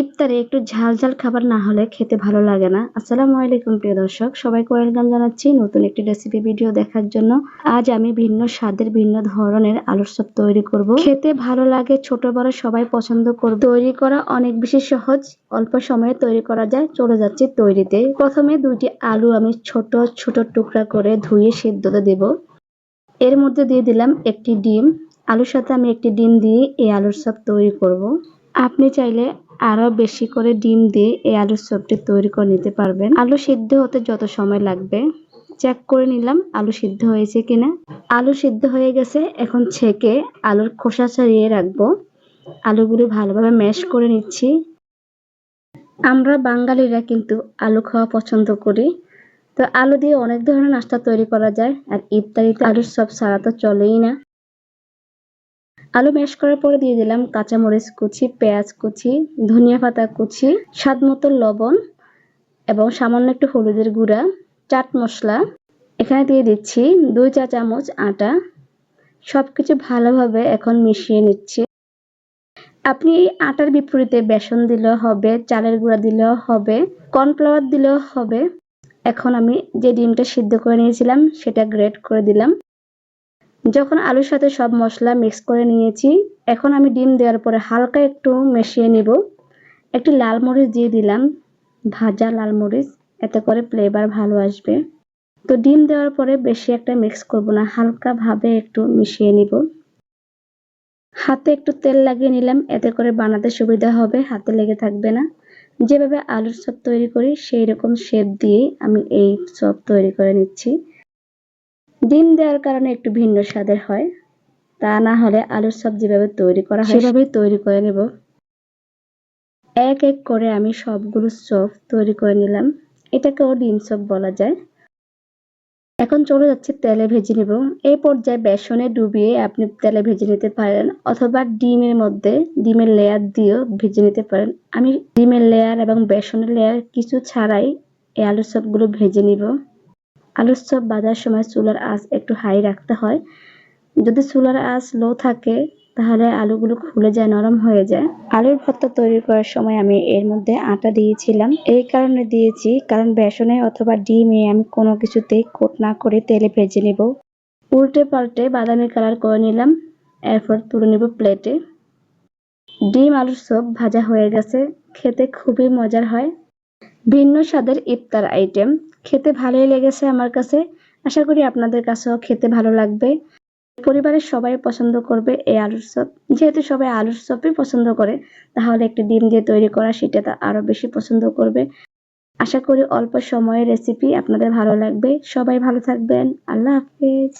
ইফতারে একটু ঝাল ঝাল খাবার না হলে খেতে ভালো লাগে না। আসসালামু আলাইকুম, প্রিয় দর্শক। সবাইকে ওয়েলকাম জানাচ্ছি নতুন একটি রেসিপি ভিডিও দেখার জন্য। আজ আমি ভিন্ন স্বাদের, ভিন্ন ধরনের আলুর চপ তৈরি করব। খেতে ভালো লাগে, ছোট বড় সবাই পছন্দ করবে। তৈরি করা অনেক বেশি সহজ, অল্প সময়ে তৈরি করা যায়। চলে যাচ্ছে তৈরিতে। প্রথমে দুইটি আলু আমি ছোট ছোট টুকরা করে ধুয়ে সিদ্ধতে দেব। এর মধ্যে দিয়ে দিলাম একটি ডিম। আলুর সাথে আমি একটি ডিম দিয়ে এই আলুর চপ তৈরি করব। আপনি চাইলে আরও বেশি করে ডিম দিয়ে এই আলুর চপটি তৈরি করে নিতে পারবেন। আলু সিদ্ধ হতে যত সময় লাগবে চেক করে নিলাম আলু সিদ্ধ হয়েছে কিনা। আলু সিদ্ধ হয়ে গেছে, এখন ছেঁকে আলুর খোসা ছাড়িয়ে রাখব। আলুগুলো ভালোভাবে ম্যাশ করে নিচ্ছি। আমরা বাঙালিরা কিন্তু আলু খাওয়া পছন্দ করি। তো আলু দিয়ে অনেক ধরনের নাস্তা তৈরি করা যায়, আর ইফতারিতে আলুর সব ছাড়া তো চলেই না। আলু ম্যাশ করার পরে দিয়ে দিলাম কাঁচামরিচ কুচি, পেঁয়াজ কুচি, ধনিয়া পাতা কুচি, স্বাদ মতো লবণ এবং সামান্য একটু হলুদের গুঁড়া, চাট মশলা। এখানে দিয়ে দিচ্ছি দুই চা চামচ আটা। সব কিছু ভালোভাবে এখন মিশিয়ে নিচ্ছি। আপনি আটার বিপরীতে বেসন দিলেও হবে, চালের গুঁড়া দিলেও হবে, কর্নফ্লাওয়ার দিলেও হবে। এখন আমি যে ডিমটা সিদ্ধ করে নিয়েছিলাম, সেটা গ্রেট করে দিলাম। যখন আলুর সাথে সব মশলা মিক্স করে নিয়েছি, এখন আমি ডিম দেওয়ার পরে হালকা একটু মিশিয়ে নিব। একটি লাল মরিচ দিয়ে দিলাম, ভাজা লাল মরিচ, এতে করে ফ্লেভার ভালো আসবে। তো ডিম দেওয়ার পরে বেশি একটা মিক্স করব না হালকা ভাবে একটু মিশিয়ে নিব। হাতে একটু তেল লাগিয়ে নিলাম, এতে করে বানাতে সুবিধা হবে, হাতে লেগে থাকবে না। যেভাবে আলুর চপ তৈরি করি সেই রকম শেপ দিয়ে আমি এই চপ তৈরি করে নিচ্ছি। ডিম দেওয়ার কারণে একটু ভিন্ন স্বাদের হয়। তা না হলে আলুর সব যেভাবে তৈরি করা হয় সেভাবেই তৈরি করে নেব। এক এক করে আমি সবগুলো চপ তৈরি করে নিলাম। এটাকেও ডিম চপ বলা যায়। এখন চলে যাচ্ছে তেলে ভেজে নেব। এই পর্যায়ে বেসনে ডুবিয়ে আপনি তেলে ভেজে নিতে পারেন অথবা ডিমের মধ্যে ডিমের লেয়ার দিয়েও ভেজে নিতে পারেন। আমি ডিমের লেয়ার এবং বেসনের লেয়ার কিছু ছাড়াই এই আলুর চপগুলো ভেজে নিব। আলুর চপ বাজার সময় চুলার আঁচ একটু হাই রাখতে হয়। যদি চুলার আঁচ লো থাকে, তাহলে আলুগুলো খুলে যায়, নরম হয়ে যায়। আলুর ভর্তা তৈরি করার সময় আমি এর মধ্যে আটা দিয়েছিলাম। এই কারণে দিয়েছি, কারণ বেসনে অথবা ডিমে আমি কোনো কিছুতেই কোট না করে তেলে ভেজে নেব। উল্টে পাল্টে বাদামি কালার করে নিলাম, এরপর তুলে নেব প্লেটে। ডিম আলুর সব ভাজা হয়ে গেছে, খেতে খুবই মজার হয়। ভিন্ন স্বাদের ইফতার আইটেম খেতে ভালোই লেগেছে আমার কাছে। আশা করি আপনাদের কাছেও খেতে ভালো লাগবে। পরিবারের সবাই পছন্দ করবে এই আলুর চপ। যেহেতু সবাই আলুর চপই পছন্দ করে, তাহলে একটি ডিম দিয়ে তৈরি করা সেটা তা আরও বেশি পছন্দ করবে। আশা করি অল্প সময়ের রেসিপি আপনাদের ভালো লাগবে। সবাই ভালো থাকবেন। আল্লাহ হাফিজ।